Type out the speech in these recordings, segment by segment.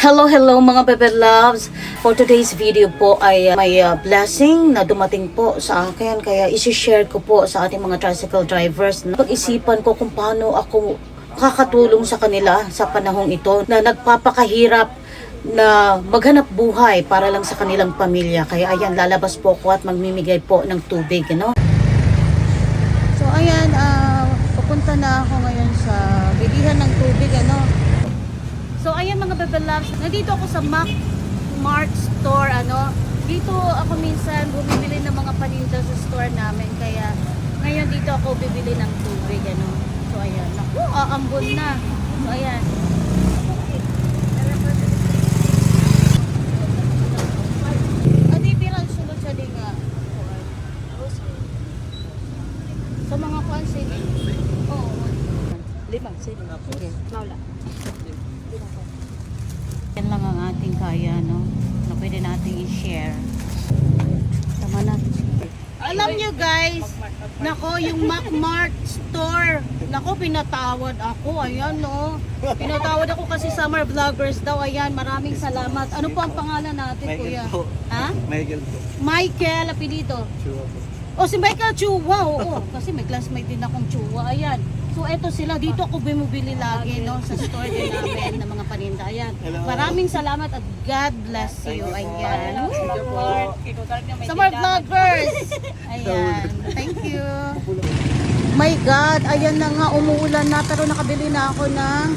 Hello, hello mga bebe loves. For today's video po ay uh, may uh, blessing na dumating po sa akin. Kaya isi-share ko po sa ating mga tricycle drivers. Pag-isipan ko kung paano ako makakatulong sa kanila sa panahong ito na nagpapakahirap na maghanap buhay para lang sa kanilang pamilya. Kaya ayan, lalabas po ako at magmimigay po ng tubig. Ano? So ayan, ah, pupunta na ako ngayon sa bilihan ng tubig. Ano? So ayan mga bebe loves, nandito ako sa Mac Mart store ano. Dito ako minsan bumibili ng mga paninda sa store namin kaya ngayon dito ako bibili ng tubig ano. So ayan, naku, aambon na. So ayan. Adi bilang sulod sa dinga. Sa mga kuan sila. Oo. Lima, sige. Okay. Maula. Yan lang ang ating kaya, no? Na pwede nating i-share. Tama na. Alam nyo guys, nako yung Macmart store, nako pinatawad ako, ayan no. Pinatawad ako kasi summer vloggers daw, ayan, maraming salamat. Ano po ang pangalan natin, Michael kuya? po. Ha? Michael po. Michael, apelito. Sure po. O si Michael Chua, oo. Kasi may classmate din akong Chua. Ayan. So eto sila, dito ako bumibili lagi no, sa store din namin ng mga paninda. Ayan. Maraming salamat at God bless you. Ayan. Po. Summer vloggers! Ayan. Thank you. My God, ayan na nga, umuulan na pero nakabili na ako ng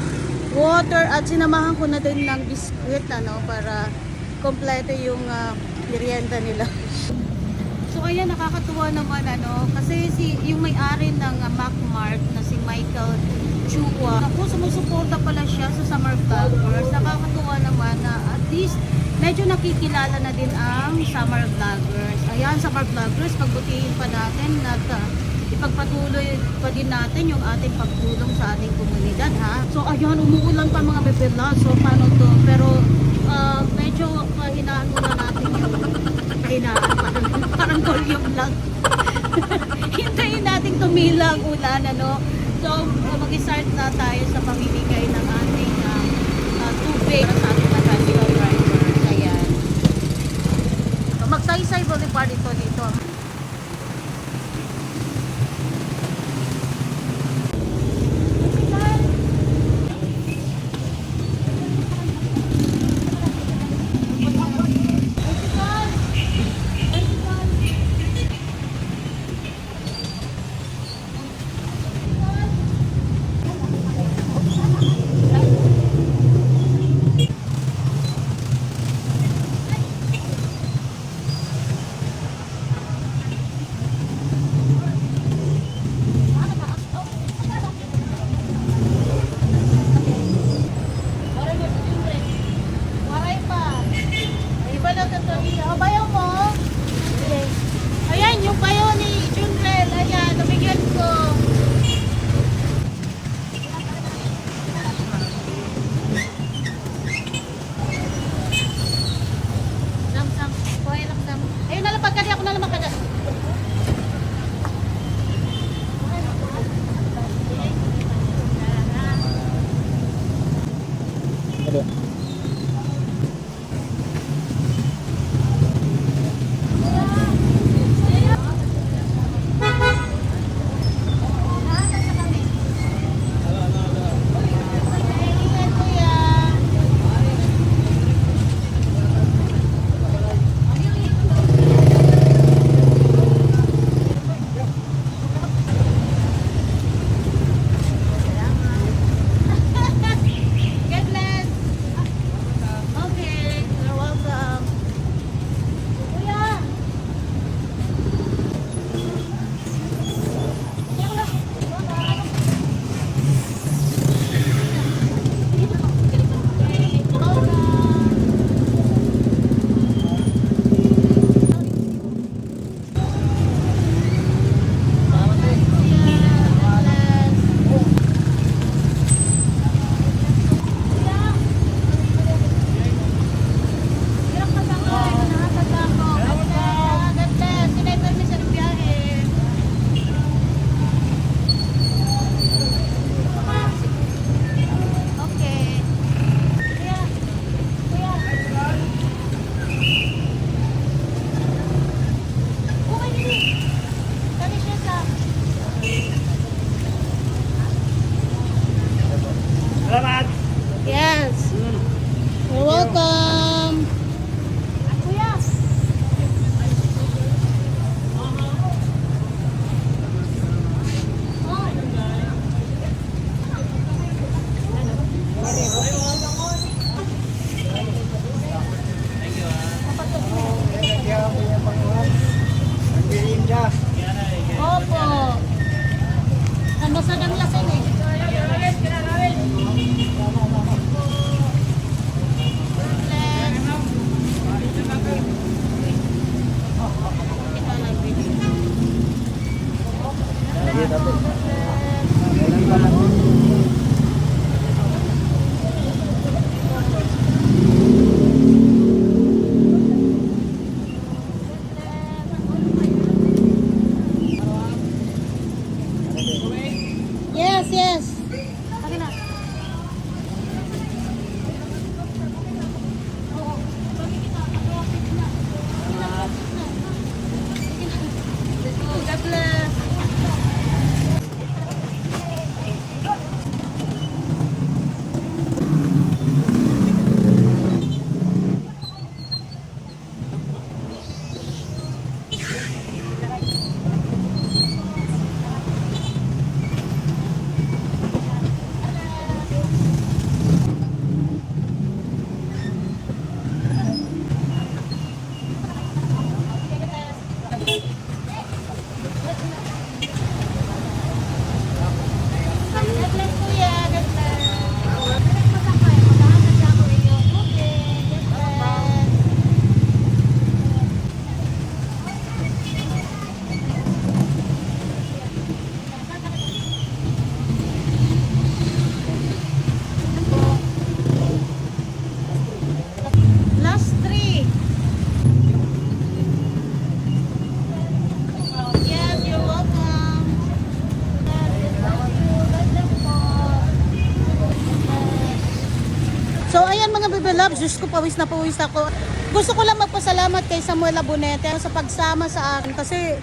water at sinamahan ko na din ng biskuit ano, para kompleto yung ah, merienda nila. So ayan, nakakatuwa naman ano, kasi si yung may-ari ng uh, Macmart na si Michael Chua, ako sumusuporta pala siya sa Summer Vloggers. Nakakatuwa naman na at least medyo nakikilala na din ang Summer Vloggers. Ayan, Summer Vloggers, pagbutihin pa natin at uh, ipagpatuloy pa din natin yung ating pagtulong sa ating komunidad ha. So ayun, umuulan pa mga bebela. So paano to? Pero uh, medyo kahinaan muna natin yung kahinaan. Parang, parang volume lang. Hintayin natin tumilang ulan ano. So mag-start na tayo sa pamimigay ng ating uh, uh, tubig sa ating mga tricycle drivers. Ayan. So, Magsaysay Boulevard ito dito. Waray pa. Iba na ito to. O, bayaw mo. Ayan, yung bayaw ni Junrel. Ayan, nabigyan ko. So ayan mga bebe loves, Diyos ko pawis na pawis ako. Gusto ko lang magpasalamat kay Samuel Abunete sa pagsama sa akin kasi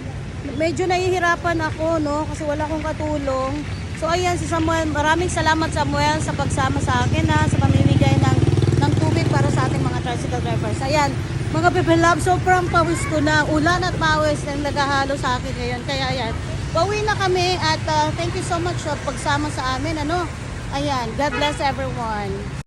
medyo nahihirapan ako no kasi wala akong katulong. So ayan si Samuel, maraming salamat Samuel sa pagsama sa akin ha, sa pamimigay ng ng tubig para sa ating mga tricycle drivers. Ayan, mga bebe loves, sobrang pawis ko na. Ulan at pawis ang naghahalo sa akin ngayon. Kaya ayan, Pauwi na kami at uh, thank you so much sa pagsama sa amin. Ano? Ayan, God bless everyone.